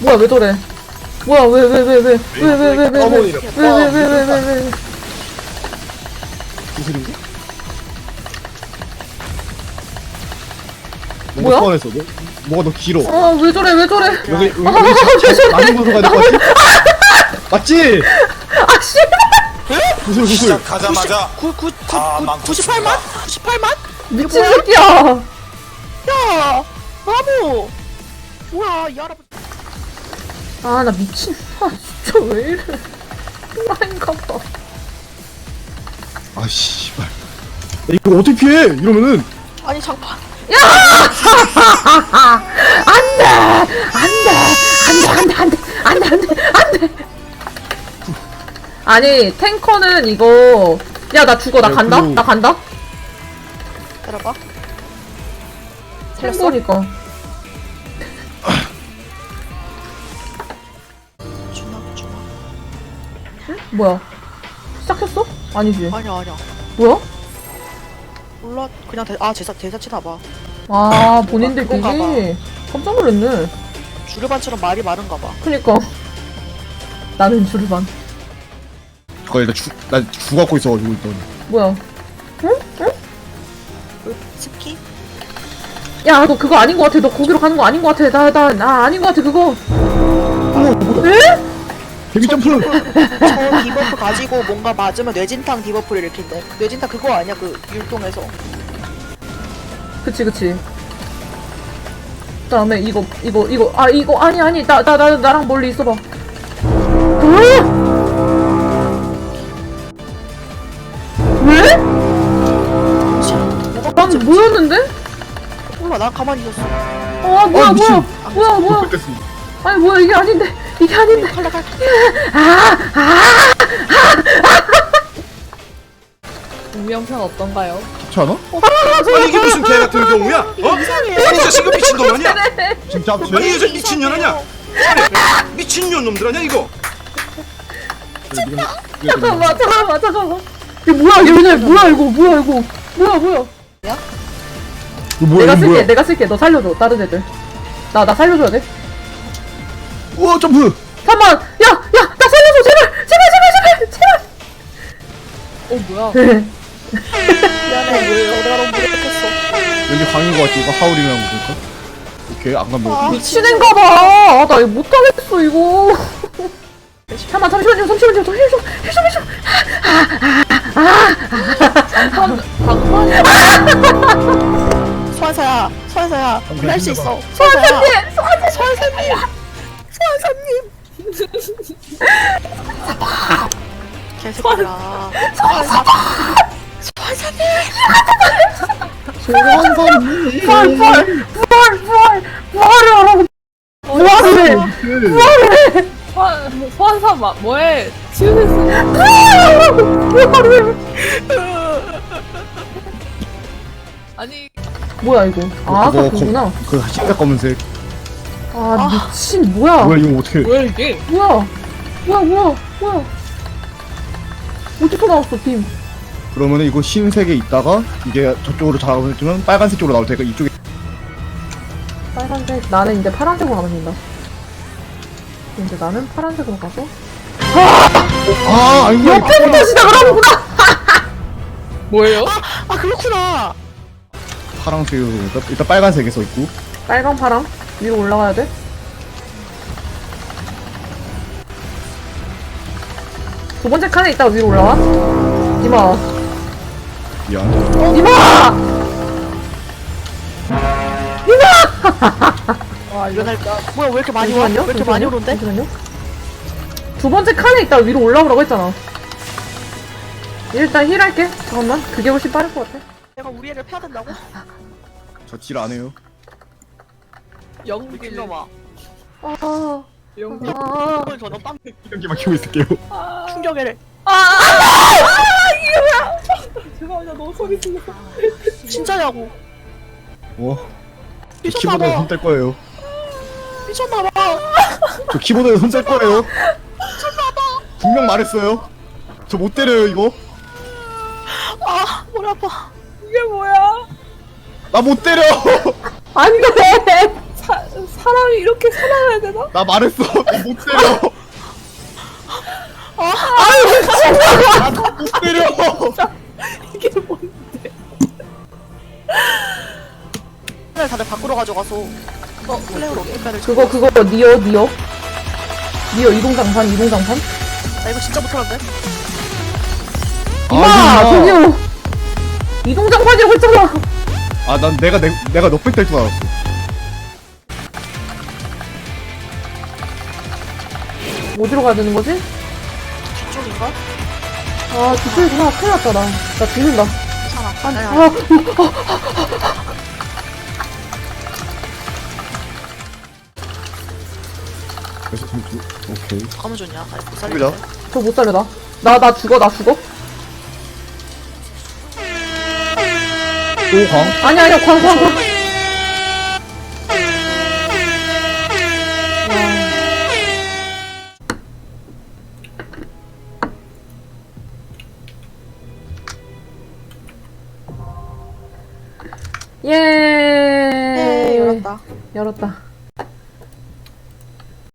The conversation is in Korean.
뭐야 왜 저래? 뭐야 왜 왜 왜 왜 왜 왜 왜 왜 왜 왜 왜 왜 왜왜 기술인가? 뭐야? 뭔가 소환했어. 뭐, 뭐가 더 길어. 어왜 저래 왜 저래? 여기 아, 죄송해요. 많은 구슬 가야 될것 같지? 맞지? 아 씨! 구슬 구슬. 시작하자마자 9, 9, 9, 다 9, 망쳤습니다. 98만? 98만? 미친 새끼야! 야! 나무! 뭐야, 이 할아버지. 아 나 미친. 아 진짜 왜 이래. 또라이인가 봐 아 씨발. 야, 이거 어떻게 피해? 이러면은. 아니, 장판. 안돼! 안 돼! 안 돼 안 돼 안 돼 안 돼 안 돼 아니 탱커는 이거 야 나 죽어. 나 야, 간다? 그거- 나 간다? 들어봐. 살렸어? 탱커니까 뭐야 시작했어? 아니지 아니야, 아니야. 뭐야? 몰라, 그냥 대, 아, 제사, 제사 치나 봐. 아 본인들끼리 그건가 봐. 깜짝 놀랐네 주르반처럼 말이 많은가 봐. 그니까 나는 주르반 잠깐 일단 죽나 죽갖고 있어가지고 일단. 뭐야 그, 스키? 야 너 그거 아닌 것 같아 너 거기로 가는 거 아닌 것 같아 나 나 나 아닌 것 같아 그거 에? 데뷔 점프. 저 디버프 가지고 뭔가 맞으면 뇌진탕 디버프를 일으킨대. 뇌진탕 그거 아니야? 그, 율동에서. 그치 그치 그다음에 이거 이거 이거 아 이거 아니 아니 나 나 나 나 랑 멀리 있어봐 으! 왜? 뭐가 난 뭐였는데? 몰라, 난 가만히 있었어. 아 뭐야 아, 미친. 뭐야 뭐야 뭐야 됐어. 아니 뭐야 이게 아닌데 이게 아닌데 칼라, 칼라. 운명편 어떤가요? 좋지 않아? 아니 이게 무슨 개 같은 경우야? 어? 아니 이 자식은 미친놈 아니야? 진짜 아니 이 쟤? 자식 미친년 아니야? 아니 미친년 놈들 아니야 이거? 잠깐만 잠깐만 잠깐만 이거 뭐야 얘네 뭐야 이거 뭐야 이거 뭐야 뭐야 이거 뭐야 내가 이거 쓸게 뭐야? 내가 쓸게 너 살려줘 다른 애들 나 나 살려줘야 돼 우와 점프. 잠깐만 야야 나 살려줘 제발 제발 제발 제발 어 뭐야? 제발 미안해, 왜 너무 무력했어. 왠지 광인 것 같지? 이거 하울이랑 그럴까? 오케이 안 간다. 아. 미친앤가 봐. 아, 나 이거 못 하겠어, 이거. 잠깐만, 잠시만요, 잠시만요. 좀, 힐 좀. 방판 소환사야, 소환사야. 우리 할 수 있어. 소환사님, 소환사야. 개새끼야. 소환사. 소환사님. 소환사님. 부활, 부활, 부활, 부활, 부활을 하라고. 부활을 해. 부활을 해. 소환 소환사 마, 뭐해? 치우세요. 부활을 해. 아니 뭐야, 이거. 아, 그거 그거구나. 그 흰색 검은색. 아, 미친, 뭐야. 뭐야 이거 어떻게? 뭐야 이게? 뭐야. 뭐야, 뭐야, 뭐야. 어디서 나왔어, 팀? 그러면은 이거 흰색에 있다가 이게 저쪽으로 잡으면 빨간색 쪽으로 나올 테니까 이쪽에 빨간색. 나는 이제 파란색으로 가면 된다. 이제 나는 파란색으로 가서. 아 아니구나 옆에부터 시작을 하는구나! 뭐예요? 아, 그렇구나. 파란색으로 일단, 일단 빨간색에 서 있고 빨강, 파랑. 위로 올라가야 돼. 두 번째 칸에 있다가 위로 올라와. 이마. 미안 이마! 와, 일어날까. 뭐야, 왜 이렇게 많이 와? 왜. 이렇게 많이 잠시만요. 오는데? 잠시만요. 두 번째 칸에 있다가 위로 올라오라고 했잖아. 일단 힐 할게. 잠깐만. 그게 훨씬 빠를 것 같아. 내가 우리 애를 패야 된다고? 저 질 안 해요 미친놈아. 아, 연기. 아. 오늘 저는 빵 이렇게만 키고 있을게요 충격애를. 죄송합니다 너무 소리 질러. 진짜냐고. 어? 저 키보드에 미쳤나봐. 손뗄 거예요 미쳤나 봐. 저 키보드에 손뗄 거예요 분명 말했어요 저 못 때려요 이거 아, 머리 아파. 이게 뭐야? 나 못 때려 안 돼! 사. 사람이 이렇게 살아야 되나? 나 말했어. 못 때려. 나못 때려. 이게 뭔? 플레이를 다들 밖으로 가져가서 어 플레이를 어떻게 해야 될지 그거 그거 니어 니어 니어 이동장판 이동장판 나 이거 진짜 못하는데 이마 아, 저기요 이동장판이라고 했잖아 아, 난 내가 내, 내가 넉백 될줄 알았어. 어디로 가야 되는 거지? 뒤쪽인가? 아 뒤쪽이구나 큰일 났다 나 나 죽는다 괜찮아 아니 아, 아니 그래서 좀, 좀- 오케이. 가면 좋냐 아니 못 그죠? 살리는데 저못 살려 나. 나, 나 죽어, 나 죽어. 또 광? 아니, 아니야, 광, 광, 광. 예. 예 열었다 열었다.